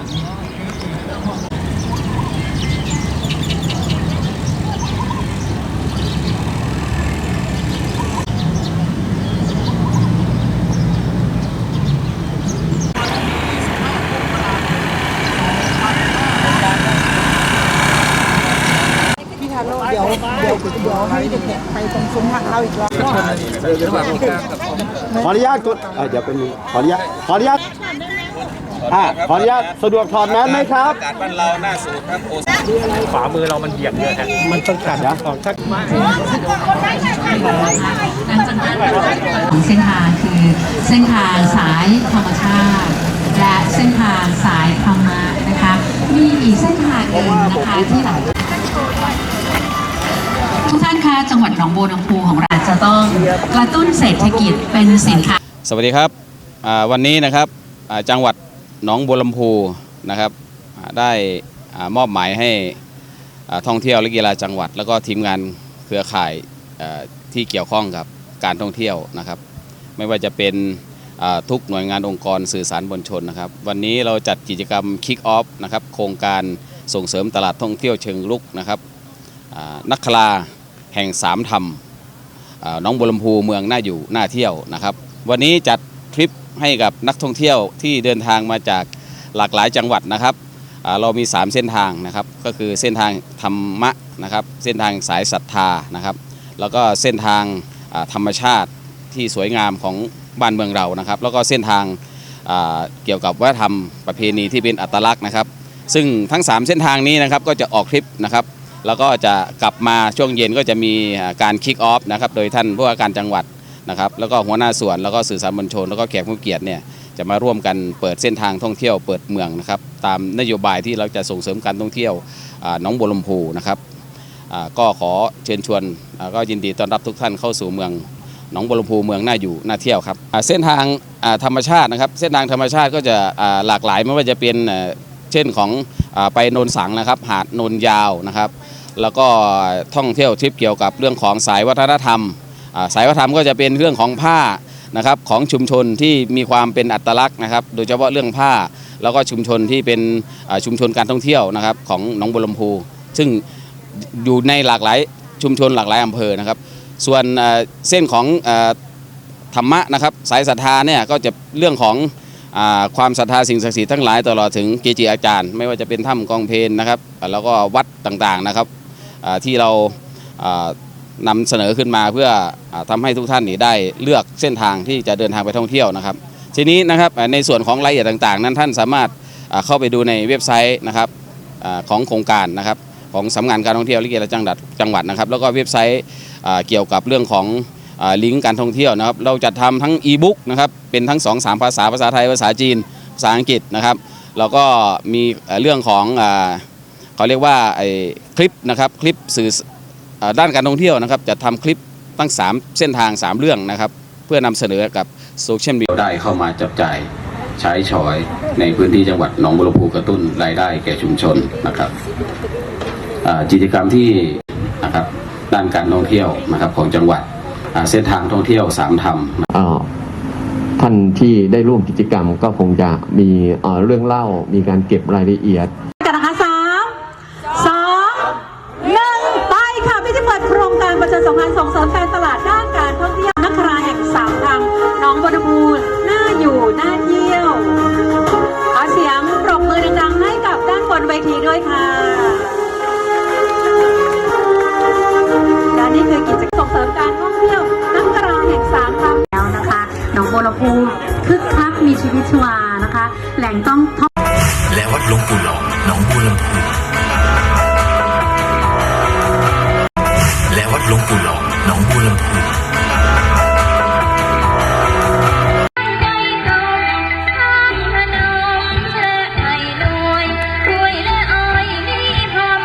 พี่ทาโร่เดี๋ยวเดี๋ยวเดี๋ยวให้เด็กๆไปตรงซุ้มทางเข้าอีกรอบขออนุญาตกดเดี๋ยวเป็นขออนุญาตขออนุญาต อ่าขออนุญาตสะดวกถอดแมสไหมครับการบ้านเราหน้าสูตรครับโอขวามือเรามันเหยียบเยอะฮะมันต้องกัดออกสักของเส้นทางคือเส้นทางสายธรรมชาติ และเส้นทางสายธรรมะนะคะ มีอีกเส้นทางหนึ่งนะคะที่หลายทุกท่านคะจังหวัดหนองบัวลำพูของเราจะต้องกระตุ้นเศรษฐกิจเป็นสินค้าสวัสดีครับอ่าวันนี้นะครับอ่าจังหวัด หนองบัวลำพูนะครับได้มอบหมายให้ท่องเที่ยวและกีฬาจังหวัด แล้วก็ทีมงานเครือข่ายที่เกี่ยวข้องกับการท่องเที่ยวนะครับ ไม่ว่าจะเป็นทุกหน่วยงานองค์กรสื่อสารมวลชนนะครับ วันนี้เราจัดกิจกรรม Kick Off นะครับโครงการส่งเสริมตลาดท่องเที่ยวเชิงลุกนะครับนักคลาแห่งสามธรรมน้องบัวลำพูเมืองน่าอยู่น่าเที่ยวนะครับ วันนี้จัดทริปให้กับนักท่องเที่ยวที่เดินทางมาจากหลากหลายจังหวัดนะครับเรามี 3 เส้นทางนะครับ ก็คือเส้นทางธรรมะนะครับ เส้นทางสายศรัทธานะครับ แล้วก็เส้นทางธรรมชาติที่สวยงามของบ้านเมืองเรานะครับ แล้วก็เส้นทางเกี่ยวกับวัฒนธรรมประเพณีที่เป็นอัตลักษณ์นะครับ ซึ่งทั้ง 3 เส้นทางนี้นะครับก็จะออกทริปนะครับ แล้วก็จะกลับมาช่วงเย็นก็จะมีการคิกออฟนะครับ โดยท่านผู้ว่าการจังหวัด นะครับแล้วก็หัวหน้าส่วนแล้วก็สื่อสารมวลชน แล้วก็แขกผู้เกียรติเนี่ยจะมาร่วมกันเปิดเส้นทางท่องเที่ยวเปิดเมืองนะครับตามนโยบายที่เราจะส่งเสริมการท่องเที่ยวอ่าหนองบัวลำพูนะครับก็ขอเชิญชวนก็ยินดีต้อนรับทุกท่านเข้าสู่เมืองหนองบัวลำพูเมืองน่าอยู่น่าเที่ยวครับเส้นทางธรรมชาตินะครับเส้นทางธรรมชาติก็จะหลากหลายไม่ว่าจะเป็นเช่นของไปโนนสังนะครับ หาดโนนยาวนะครับ แล้วก็ท่องเที่ยวทริปเกี่ยวกับเรื่องของสายวัฒนธรรม สายวัฒนธรรมก็จะเป็นเรื่องของผ้านะครับของชุมชนที่มีความเป็นอัตลักษณ์นะครับ โดยเฉพาะเรื่องผ้า แล้วก็ชุมชนที่เป็นชุมชนการท่องเที่ยวนะครับของหนองบัวลำพู ซึ่งอยู่ในหลากหลายชุมชนหลากหลายอำเภอนะครับ ส่วนเส้นของอธรรมะนะครับสายศรัทธาเนี่ยก็จะเรื่องของอความศรัทธาสิ่งศักดิ์สิทธิ์ทั้งหลายตลอดถึงเกจิอาจารย์ ไม่ว่าจะเป็นถ้ำกองเพลนนะครับแล้วก็วัดต่างๆนะครับที่เรา อ่านำเสนอขึ้นมาเพื่ออาทำให้ทุกท่านนี่ได้เลือกเส้นทางที่จะเดินทางไปท่องเที่ยวนะครับ ทีนี้นะครับในส่วนของรายละเอียดต่างๆ นั้นท่านสามารถเข้าไปดูในเว็บไซต์นะครับอของโครงการนะครับของสำนักงานการท่องเที่ยวและกีฬาจังหวัดจังหวัดนะครับ แล้วก็เว็บไซต์เกี่ยวกับเรื่องของอลิงก์การท่องเที่ยวนะครับ เราจะทำทั้งอีบุ๊กนะครับเป็นทั้ง 2 3 ภาษาภาษาไทยภาษาจีนภาษาอังกฤษนะครับแล้วก็มีเรื่องของอเขาเรียกว่าไอ้คลิปนะครับคลิปสื่อ ด้านการท่องเที่ยวนะครับจะทำคลิปตั้ง 3 เส้นทาง 3 เรื่องนะครับ เพื่อนำเสนอกับโซเชียลมีเดียได้เข้ามาจับจ่ายใช้ฉอยในพื้นที่จังหวัดหนองบัวลำพูกระตุ้นรายได้แก่ชุมชนนะครับกิจกรรมที่นะครับด้านการท่องเที่ยวนะครับของจังหวัดเส้นทางท่องเที่ยวสามธรรมท่านที่ได้ร่วมกิจกรรมก็คงจะมีเรื่องเล่ามีการเก็บรายละเอียด กันนะคะสามสองหนึ่งไปค่ะพี่จะเปิดโครงการประ ชาสัมพันธ์ส่งเสริมการตลาดด้านการท่องเที่ยวนักคราแห่งสามทางน้องบัวลำพูน่าอยู่น่าเที่ยวขอเสียงปรบมือดังๆให้กับด้านบนเวทีด้วยค่ะและนี่คือกิจกรรมส่งเสริมการท่องเที่ยวนักราแห่งสามทางแล้วนะคะหนองบัวลำพูคึกคักมีชีวิตชีวานะคะ แหล่งต้องท่อง